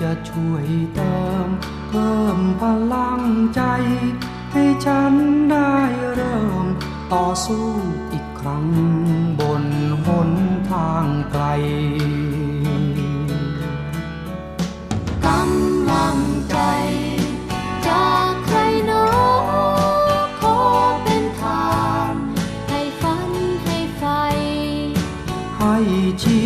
จะช่วยเติม เพิ่มพลังใจ ให้ฉันได้เริ่ม ต่อสู้อีกครั้ง บนหนทางไกลกำลังใจจากใครหนอขอเป็นทาน ให้ฝันให้ไฟให้ชี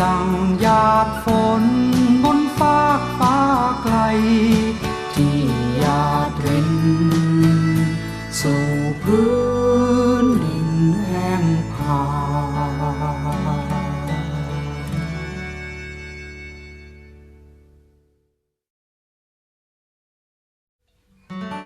ดังหยาดฝนบนฟากฟ้าไกล ที่หยาดรินสู่พื้นดินแห้ง